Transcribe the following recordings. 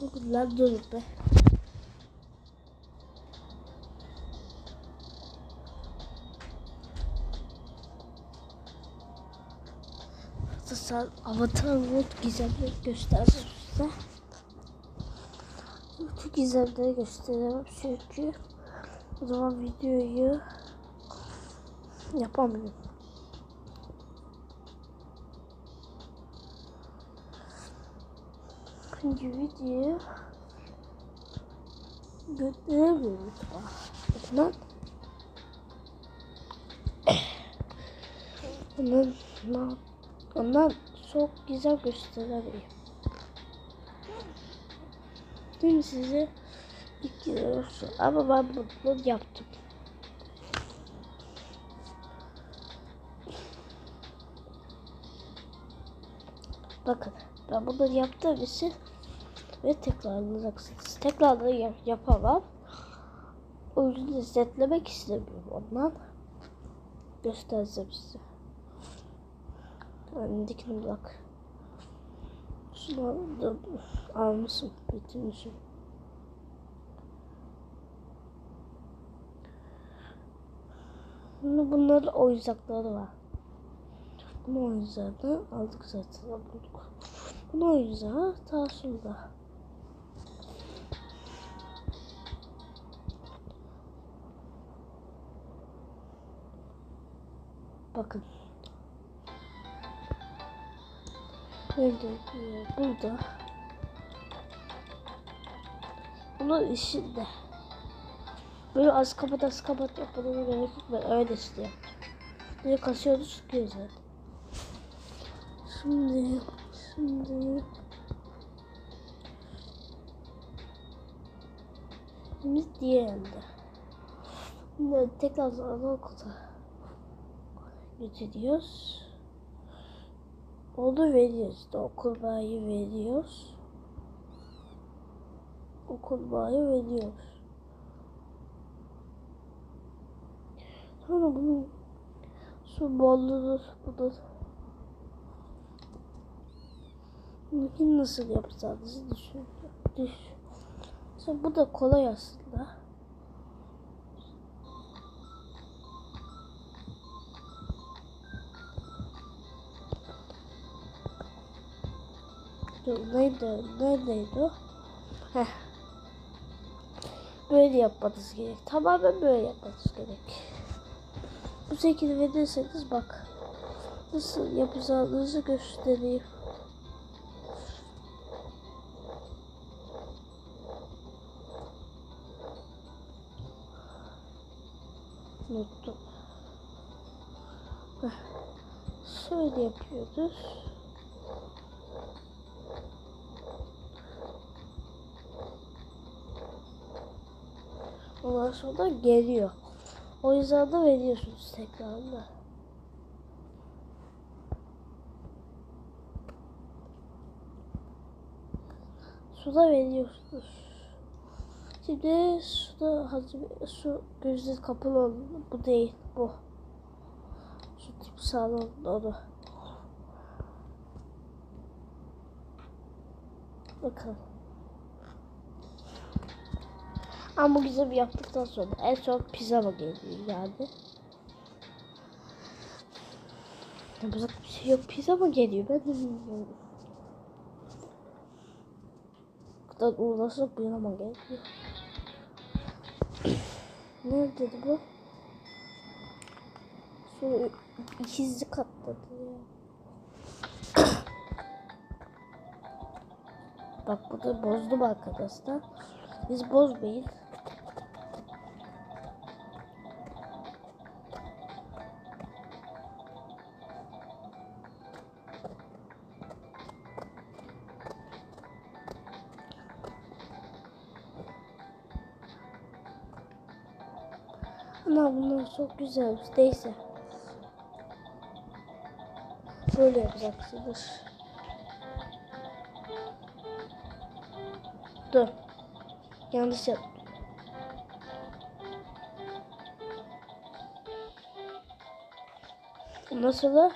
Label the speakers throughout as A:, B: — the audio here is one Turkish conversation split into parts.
A: Bugünler durun be. Sen avatar mod gizemleri gösterdim size. Şu gizemleri gösteremem çünkü o zaman videoyu yapamıyorum. Çünkü videoyu gönderemiyorum. Ondan ondan ondan, çok güzel gösteremiyorum. Dün size ilk gidiyorsun ama ben bunu yaptım. Bakın ben bunları yaptığım için ve tekrarlayacaksınız. Tekrarını yap yapamam. O yüzden izletlemek istemiyorum ondan. Göstereceğim size. Öndekini bak. Şunu da almışım, bitirmişim. Şimdi bunların oyuncakları var. Bunu oyuncağını aldık zaten. Bunu oyuncağı ta şurada. Bakın. Nerede? Burada. Bunun içinde. Böyle az kapat az kapat yapmana gerek yok. Ben öyle istiyorum. Böyle kasıyordu çıkıyor zaten. Şimdi, şimdi. Biz diğerinde. Şimdi tekrar ana okula götürüyoruz. Onu veriyoruz. İşte okul bayi veriyoruz. Okul bayi veriyoruz. Sonra bunu su bolluğunu bunu Bunu nasıl yapacağınızı düşün. Düş. Mesela bu da kolay aslında. Neydi? Neredeydi? Heh. Böyle yapmanız gerek. Tamamen böyle yapmanız gerek. Bu şekilde verirseniz bak. Nasıl yapacağınızı göstereyim. Unuttum. Heh. Şöyle yapıyoruz. Ondan sonra geliyor. O yüzden de veriyorsunuz tekrarında. Suda veriyorsunuz. Şimdi suda hazır su gözü kapalı bu değil bu. Tip sağlam onu. Bakın. Güzel yaptıktan sonra en son pizza mı geliyor yani. Yapacak bir şey yok. Pizza mı geliyor? Ben de bilmiyorum. Kadar uğraşıp bir ama geliyor. Neredeydi bu? Şu ikizli katladı ya. Bak bu da bozdum arkadaşlar. Biz bozmayın. Ama bunlar çok güzel. Neyse. Böyle yapacaksınız. Dur. Yanlış yaptım. Sonra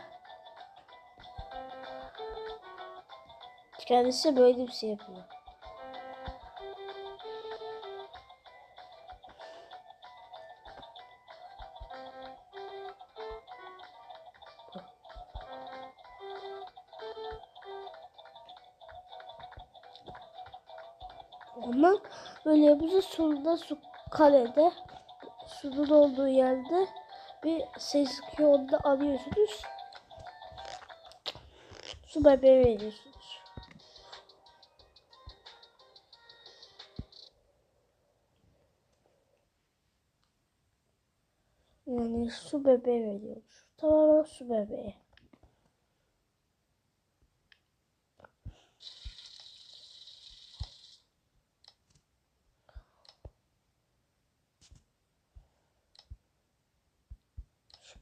A: kendisi böyle bir şey yapıyor. Ama böyle yapınca sonunda su kalede suyun olduğu yerde bir ses çıkıyor onu da alıyorsunuz. Su bebeği veriyorsunuz. Yani su bebeği veriyoruz. Tamamen su bebeği.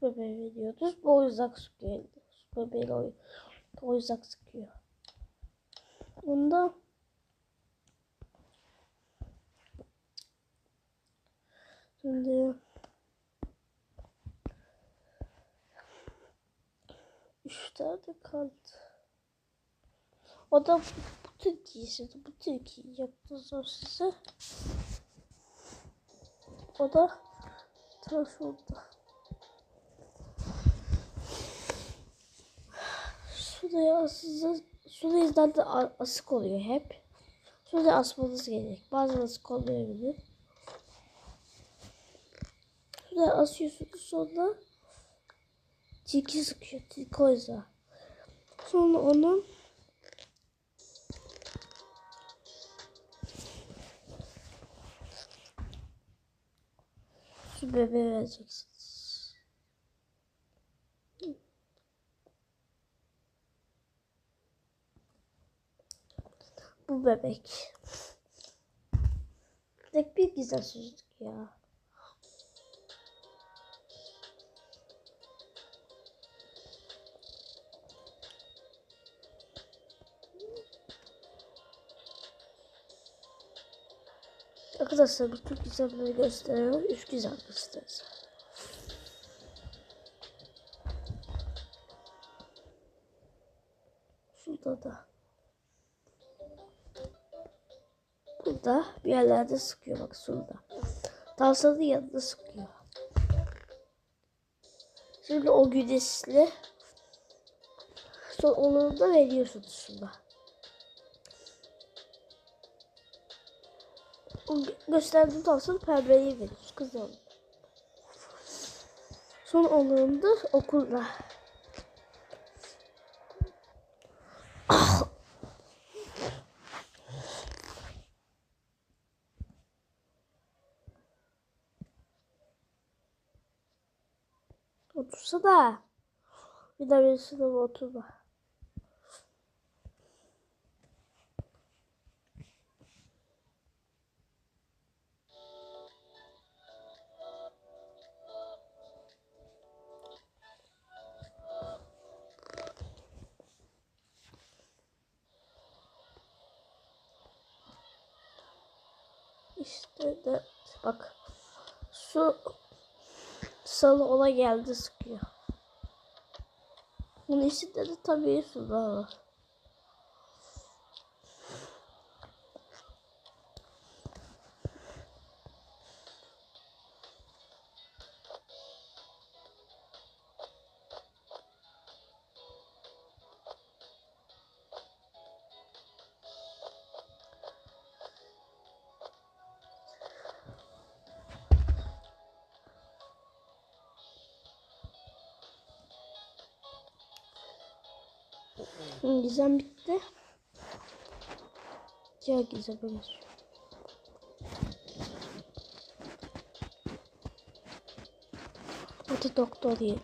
A: Su bebeği veriyoruz. Boyuzak sıkıyor. Su bebeğiyle oy boyuzak sıkıyor. Bunda şimdi üç tane kaldı. O da bu, bu Türkiye'si. Bu Türkiye yaptınız o size. O da tıraş oldu. Suda size suda yüzden de a- asık oluyor hep. Suda asmanız gerek. Bazen asık olmayabilir. Suda asıyorsunuz sonra tilki sıkıyor. Tilki o yüzden. Sonra onu su bebeğe vereceksiniz. Bu bebek. Tek bir güzel çocuk ya. Arkadaşlar bütün güzelleri gösteriyorum. Üç güzel göstereceğim. Şurada da. Burada bir yerlerde sıkıyor bak şurada. Tavsanın yanında sıkıyor. Şimdi o güneşli son onu da veriyorsunuz gö- gösterdiğim tavsanın pembeyi veriyoruz kızım. Son onurunda okulda. Otursa da. Bir de birisi de oturma. İşte de bak su salı ona geldi sıkıyor. Bunun içinde de tabii sular var. Gizem bitti. Diğer gizem olur. Da doktor yerinde.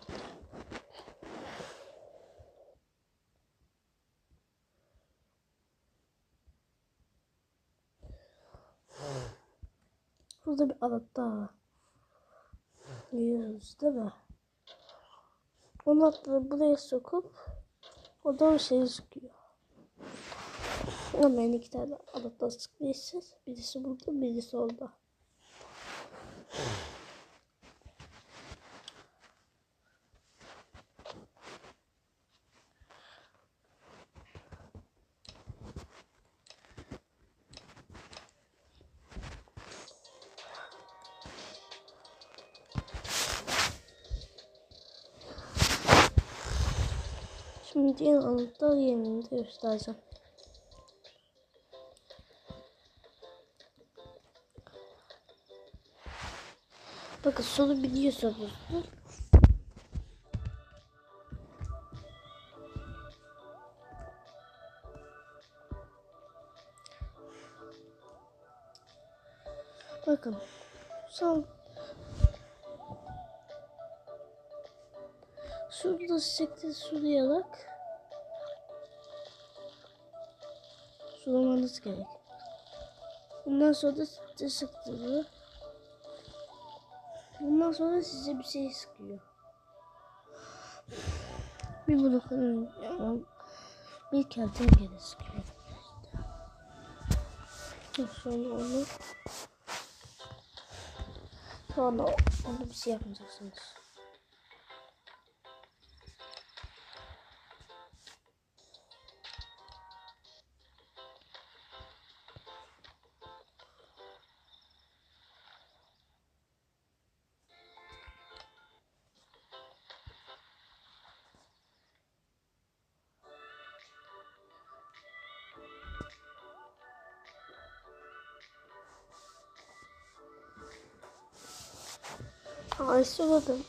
A: Burada bir alet daha var. Görüyoruz değil mi? Onu atları buraya sokup o da o şeyi sıkıyor. Ama iki tane aletler sıkıyorsunuz. Birisi burada, birisi orada. Şimdi yanımda yerimde göstereceğim. Bakın sonu biliyorsunuzdur. Şurada çiçekleri sulayarak sulamanız gerek. Bundan sonra da size sıktırıyor. Bundan sonra size bir şey sıkıyor. Bir kırıyorum. Bir kertenkele sıkıyor. Sonra onu sonra onu bir şey yapmayacaksınız. Ay suladım.